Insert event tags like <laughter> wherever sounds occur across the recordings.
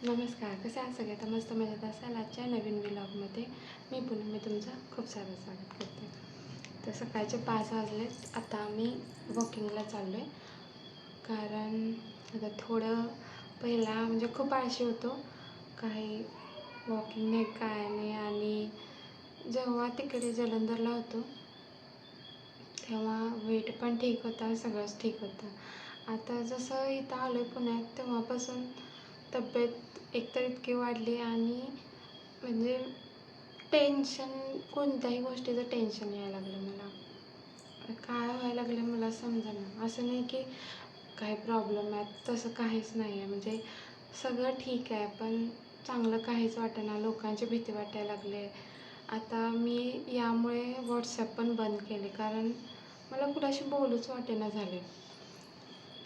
नमस्कार कसे आहात सगळे? मस्त मजेत असाल आजच्या नवीन व्लॉगमध्ये मी पुन्हा मी तुमचं खूप सारं स्वागत करते. तर सकाळचे पाच वाजलेत. आता आम्ही वॉकिंगला चाललो आहे कारण आता थोडं पहिला म्हणजे खूप आळशी होतो. काही वॉकिंग नाही काय नाही. आणि जेव्हा तिकडे जलंधरला होतो तेव्हा वेट पण ठीक होता सगळंच ठीक होतं. आता जसं इथं आलो आहे पुण्यात तेव्हापासून तब्येत एकतर इतकी वाढली आणि म्हणजे टेन्शन कोणत्याही गोष्टीचं टेन्शन यायला लागलं मला. काय व्हायला लागलं मला समजेना. असं नाही की काही प्रॉब्लेम आहे तसं काहीच नाही आहे म्हणजे सगळं ठीक आहे पण चांगलं काहीच वाटेना. लोकांची भीती वाटायला लागले आता मी यामुळे व्हॉट्सॲप पण बंद केले कारण मला कुणाशी बोलूच वाटेना झाले.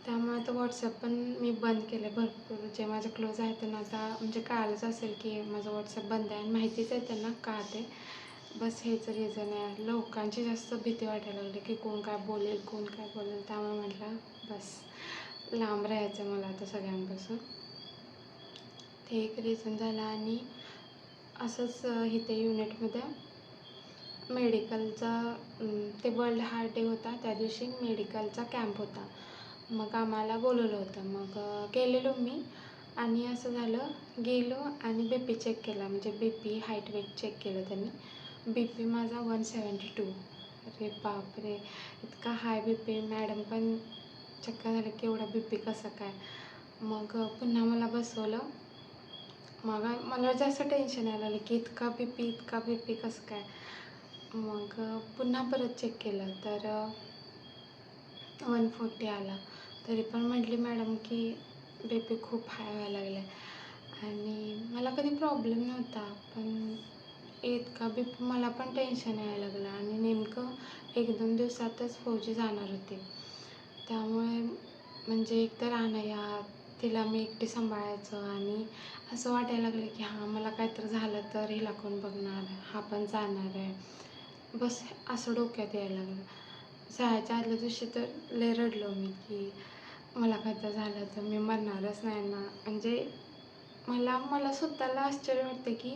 त्यामुळे आता व्हॉट्सअप पण मी बंद केले भरपूर. जे माझे क्लोज आहेत त्यांना आता म्हणजे कळालंच असेल की माझं व्हॉट्सअप बंद आहे. आणि माहितीच आहे त्यांना का ते. बस हेच रिझन आहे. लोकांची जास्त भीती वाटायला लागली की कोण काय बोलेल कोण काय बोलेल. त्यामुळे म्हटलं बस. लांब राहायचं मला आता सगळ्यांपासून. ते एक रिझन झालं आणि असंच इथे युनिटमध्ये मेडिकलचा ते वर्ल्ड हार्ट डे होता. त्या दिवशी मेडिकलचा कॅम्प होता. मग आम्हाला बोलवलं होतं. मग गेलेलो मी आणि असं झालं गेलो आणि बी पी चेक केला. म्हणजे B P height weight check केलं त्यांनी. बी पी माझा वन सेवन्टी टू अरे बापरे इतका हाय बी पी मॅडम पण चक्कर झालं की एवढा बी पी कसं काय? मग पुन्हा मला बसवलं. मग मला जास्त टेन्शन यायला लागलं की इतका बी पी इतका बी पी कसं काय? मग पुन्हा परत चेक केलं. तर वन फोर्टी आला. तरी पण म्हटली मॅडम की बी पी खूप हाय व्हायला लागला. आहे आणि मला कधी प्रॉब्लेम नव्हता पण इतका बी पी मला पण टेन्शन यायला लागलं. आणि नेमकं एक दोन दिवसातच फौजी जाणार होते. त्यामुळे म्हणजे एकतर अनया तिला मी एकटी सांभाळायचं आणि असं वाटायला लागलं की हां मला काहीतरी झालं तर हिला कोण बघणार? हा पण जाणार आहे. बस असं डोक्यात यायला लागलं. जायच्या आदल्या दिवशी तर लय रडलो मी की मला काहीतरी झालं तर मी मरणारच नाही ना. म्हणजे मला मला स्वतःला आश्चर्य वाटते की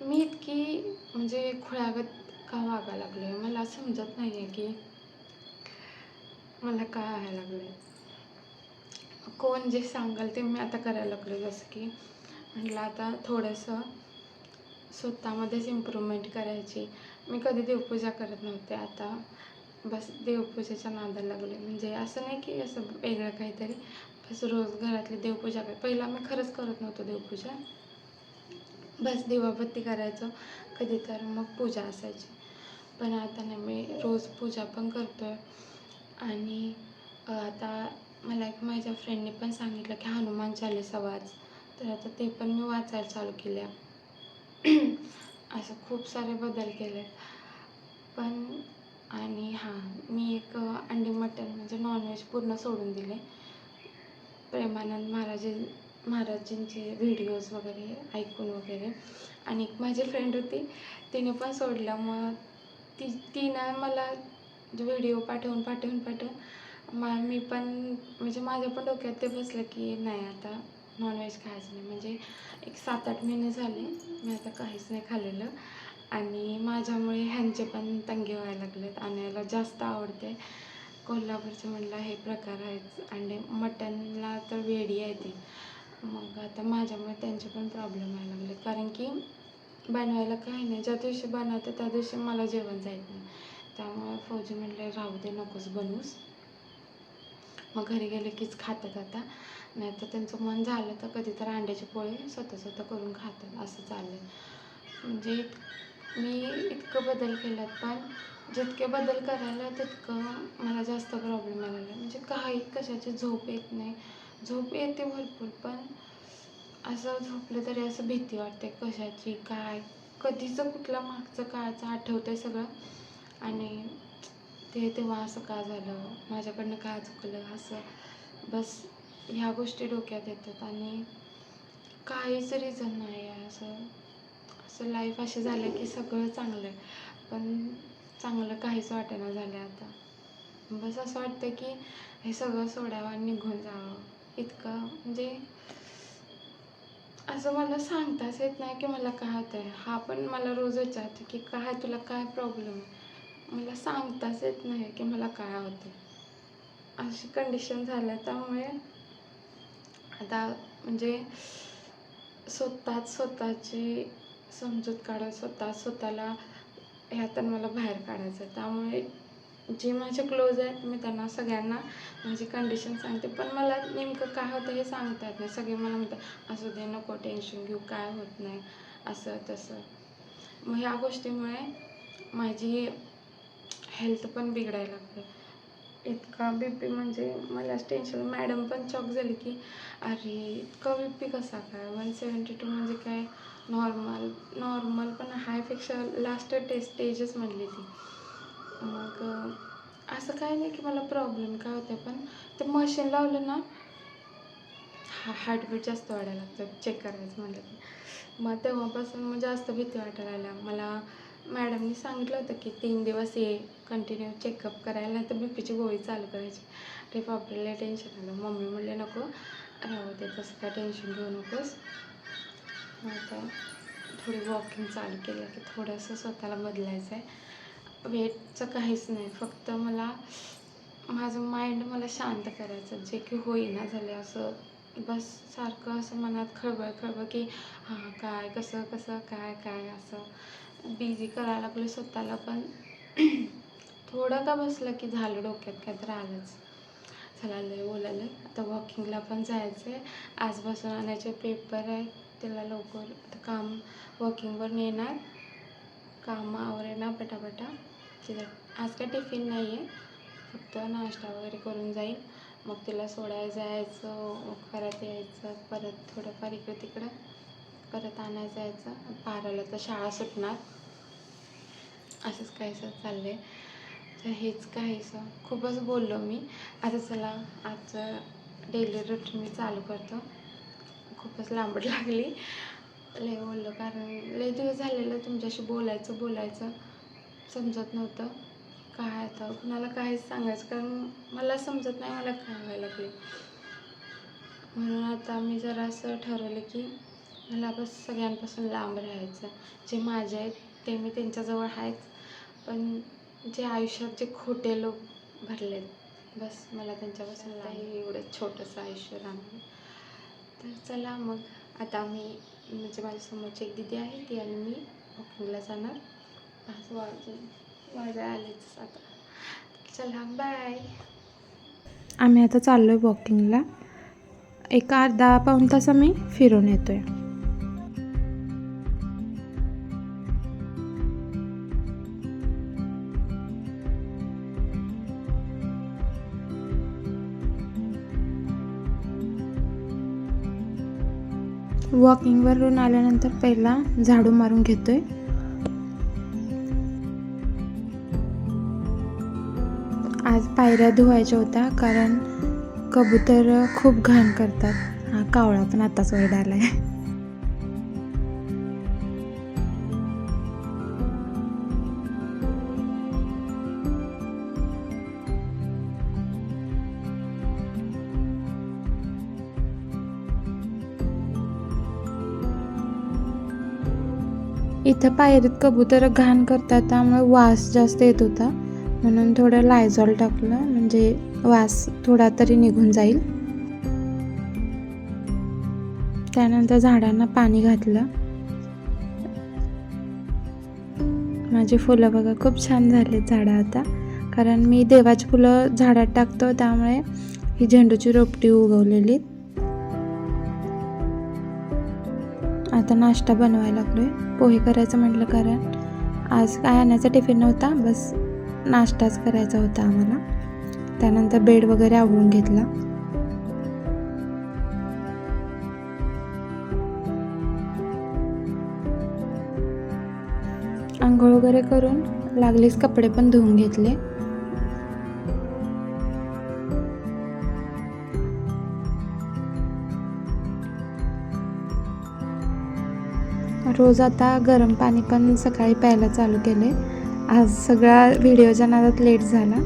मी इतकी म्हणजे खुळ्यागत का वागायला लागलो आहे मला समजत नाही आहे की मला काय व्हायला लागलं आहे कोण जे सांगाल ते मी आता करायला लागलो जसं की म्हटलं आता थोडंसं स्वतःमध्येच इम्प्रूव्हमेंट करायची. मी कधी देवपूजा करत नव्हते. आता बस देवपूजेच्या नादाला लागले म्हणजे असं नाही की असं वेगळं काहीतरी. बस रोज घरातली देवपूजा कर. पहिला मी खरंच करत नव्हतो देवपूजा. बस दिवाबत्ती करायचं कधी तर मग पूजा असायची. पण आता नाही मी रोज पूजा पण करतो आहे आणि आता मला एक माझ्या फ्रेंडने पण सांगितलं की हनुमान चालीसा वाच. तर आता ते पण मी वाचायला चालू केल्या. <clears throat> असं खूप सारे बदल केले पण आणि हां मी एक अंडी मटण म्हणजे नॉनव्हेज पूर्ण सोडून दिले. प्रेमानंद महाराज महाराजांचे व्हिडिओज वगैरे ऐकून वगैरे. आणि एक माझी फ्रेंड होती तिने पण सोडलं. मग ती तिनं मला व्हिडिओ पाठवून पाठवून पाठवून मा मी पण म्हणजे माझ्या पण डोक्यात ते बसलं की नाही आता नॉनव्हेज खायचं नाही. म्हणजे एक सात आठ महिने झाले मी आता काहीच नाही खाल्लेलं. आणि माझ्यामुळे ह्यांचे पण तंगे व्हायला लागलेत. आणायला जास्त आवडते कोल्हापूरचं म्हणलं हे प्रकार आहेत. आणि मटनला तर वेडी आहे ती. मग आता माझ्यामुळे त्यांचे पण प्रॉब्लेम व्हायला लागले कारण की बनवायला काही नाही. ज्या दिवशी बनवते त्या दिवशी मला जेवण जायचं नाही. त्यामुळे फौजी म्हटलं राहू दे नकोच बनवूस. मग घरी गेले कीच खातात आता. नाही तर त्यांचं मन झालं तर कधी तर अंड्याचे पोळे स्वतः स्वतः करून खातात. असं चाललं म्हणजे मी इतकं बदल केलात पण जितके बदल करायला तितकं मला जास्त प्रॉब्लेम आलेला. आहे म्हणजे काही कशाची झोप येत नाही. झोप येते भरपूर पण असं झोपलं तरी असं भीती वाटते कशाची काय? कधीचं कुठलं मागचं काळचं आठवतं आहे सगळं. आणि ते तेव्हा असं का झालं? माझ्याकडनं काय चुकलं? असं बस ह्या गोष्टी डोक्यात येतात आणि काहीच रिझन नाही आहे असं. असं लाईफ अशी झालं की सगळं चांगलं आहे पण चांगलं काहीच वाटेना झालं आता. बस असं वाटतं की हे सगळं सोडावं आणि निघून जावं. इतकं म्हणजे असं मला सांगताच येत नाही की मला काय होतं आहे हा पण मला रोज विचारतो की काय तुला काय प्रॉब्लेम आहे? मला सांगताच येत नाही की मला काय होतं अशी कंडिशन झाल्या त्यामुळे आता म्हणजे स्वतःच स्वतःची समजूत काढत स्वतः स्वतःला ह्यातून मला बाहेर काढायचं आहे. त्यामुळे जे माझे क्लोज आहेत मी त्यांना सगळ्यांना माझी कंडिशन सांगते. पण मला नेमकं काय होतं हे सांगता येत नाही. सगळे मला म्हणतात असू दे नको टेन्शन घेऊ काय होत नाही. असं तसं. मग ह्या गोष्टीमुळे माझी हेल्थ पण बिघडायला लागते इतका बी पी म्हणजे मलाच टेन्शन मॅडम पण चॉक झाली की अरे इतका बी पी कसा काय? वन सेवन्टी टू म्हणजे काय नॉर्मल नॉर्मल पण हायपेक्षा लास्ट टे स्टेजच म्हणली ती. मग असं काय नाही की मला प्रॉब्लेम काय होते पण ते मशीन लावलं ना हा हार्टबीट जास्त वाढायला लागतं. चेक करायचं म्हटलं की. मग तेव्हापासून मग जास्त भीती वाटायला मला मॅडमनी सांगितलं होतं की तीन दिवस ये कंटिन्यू चेकअप करायला नाही तर बी पीची गोळी चालू करायची. ते बापरे टेन्शन आलं. मम्मी म्हणले नको राहू दे तसं काय टेन्शन घेऊ नकोस. आता थोडी वॉकिंग चालू केलं की थोडंसं स्वतःला बदलायचं आहे वेटचं काहीच नाही फक्त मला माझं माइंड मला शांत करायचं जे की होईना झाले असं बस सारखं असं मनात खळबळ खळबळ की हां काय कसं कसं काय काय असं. बिझी करायला लागलो स्वतःला पण. <clears throat> थोडं का बसलं की झालं डोक्यात काय तर आलंच. चला लय बोलायला. आता वॉकिंगला पण जायचं आहे आजपासून आणायचे पेपर आहे. त्याला लवकर आता काम वॉकिंगवर नेणार. कामावर येणार पटापटा. तिथं आज काय टिफिन नाही आहे फक्त नाश्ता वगैरे करून जाईल. मग तिला सोडायला जायचं परत यायचं परत थोडंफार इकडं तिकडं परत आणायला जायचं. बाराला तर शाळा सुटणार. असंच काहीसं चाललं आहे तर हेच काहीसं. खूपच बोललो मी. आता चला आजचं डेली रुटीन मी चालू करतो. खूपच लांबट लागली. लय बोललो कारण लय दिवस झालेलं तुमच्याशी बोलायचं बोलायचं समजत नव्हतं. काय आता? कुणाला काहीच सांगायचं कारण मला समजत नाही मला काय व्हायला लागले म्हणून आता मी जरा असं ठरवलं की मला बस सगळ्यांपासून लांब राहायचं. जे माझे आहेत ते मी त्यांच्याजवळ आहेच. पण जे आयुष्यात जे खोटे लोक भरले बस मला त्यांच्यापासून नाही एवढं छोटंसं आयुष्य राहणार. तर चला मग आता मी म्हणजे माझ्यासमोरची एक दिदी आहे ती आणि मी वॉकिंगला जाणार. पाच वाजून. वाजा आलेच आता. चला बाय आम्ही आता चाललो आहे वॉकिंगला एक अर्धा पाऊण तास आम्ही फिरून येतो आहे वॉकिंगवरून आल्यानंतर पहिला झाडू मारून घेतो आहे आज पायऱ्या धुवायच्या होत्या कारण कबूतर खूप घाण करतात. हा कावळा पण आताच ओरडायला आहे इथं पायरीत कबूतर घाण करतात त्यामुळे वास जास्त येत होता. म्हणून थोडं लायझॉल टाकलं म्हणजे वास थोडा तरी निघून जाईल. त्यानंतर झाडांना पाणी घातलं. माझी फुलं बघा खूप छान झाले झाडं आता. कारण मी देवाची फुलं झाडात टाकतो त्यामुळे ही झेंडूची रोपटी उगवलेली. आता नाश्ता बनवायला लागलोय. पोहे करायचं म्हटलं कारण. आज काय आणायचा टिफिन नव्हता बस नाश्ताच करायचा होता आम्हाला. त्यानंतर बेड वगैरे आवडून घेतला. आंघोळ वगैरे करून लागलेच कपडे पण धुवून घेतले. रोज आता गरम पाणी पण सकाळी प्यायला चालू केले. आज सगळा व्हिडिओच्या नादात लेट झाला.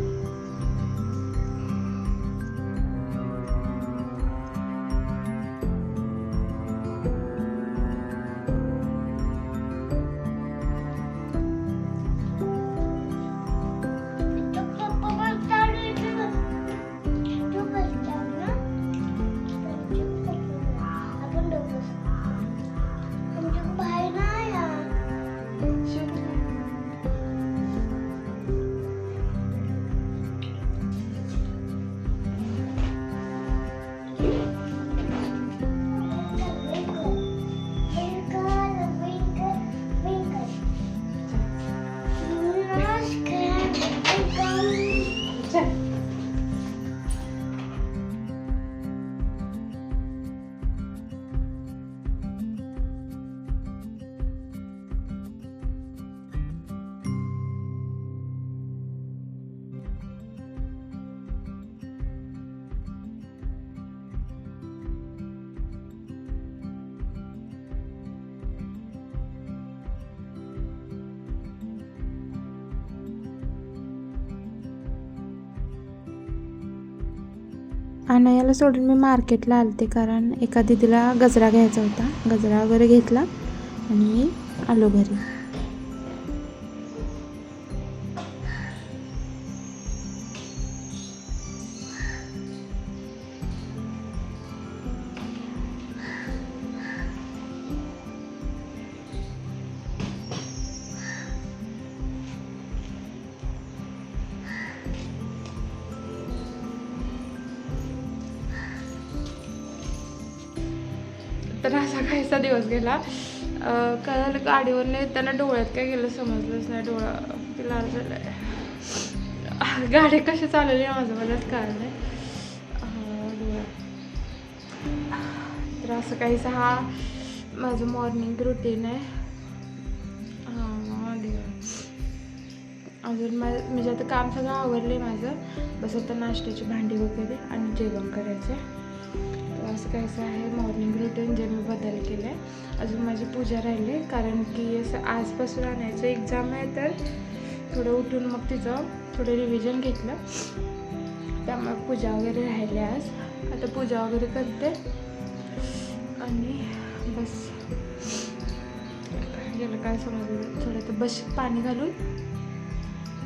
अनयाला सोडून मी मार्केटला आलते कारण एका दिदीला गजरा घ्यायचा होता. गजरा वगैरे घेतला आणि मी आलो घरी. तर असा काहीसा दिवस गेला. कारण गाडीवर झालं येताना डोळ्यात काय गेलं समजलंच नाही. डोळा लाल झालाय गाडी कशी चालवली माझं मलाच कळलं नाही. डोळा तर असं काहीसा हा माझं मॉर्निंग रुटीन आहे. हां देवा. अजून मा म्हणजे आता काम सगळं आवडलं आहे माझं. बस आता नाश्त्याची भांडी वगैरे आणि जेवण करायचं आहे असं काहीचं आहे. मॉर्निंग रुटीन जे मी बदल केलं आहे अजून माझी पूजा राहिली. कारण की असं आजपासून आणायचं एक्झाम आहे तर थोडं उठून मग तिचं थोडं रिव्हिजन घेतलं. त्यामुळे पूजा वगैरे राहिली आज. आता पूजा वगैरे करते. आणि बस. गेलं काय समजलं थोडं तर बस पाणी घालून.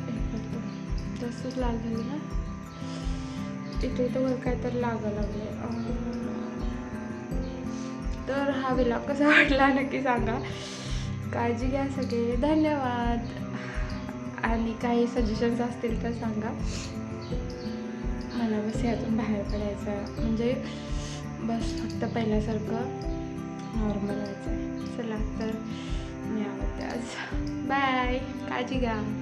हे करतो जास्तच लाल झालं ना. इथे इथं वर काय तर लागा लागले तर हा विला कसा वाटला नक्की सांगा. काळजी घ्या सगळे. धन्यवाद. आणि काही सजेशन्स असतील तर सांगा. मला बस यातून बाहेर पडायचं. म्हणजे बस फक्त पहिल्यासारखं नॉर्मल व्हायचं. आहे चला तर मी आवडते आज. बाय काळजी घ्या.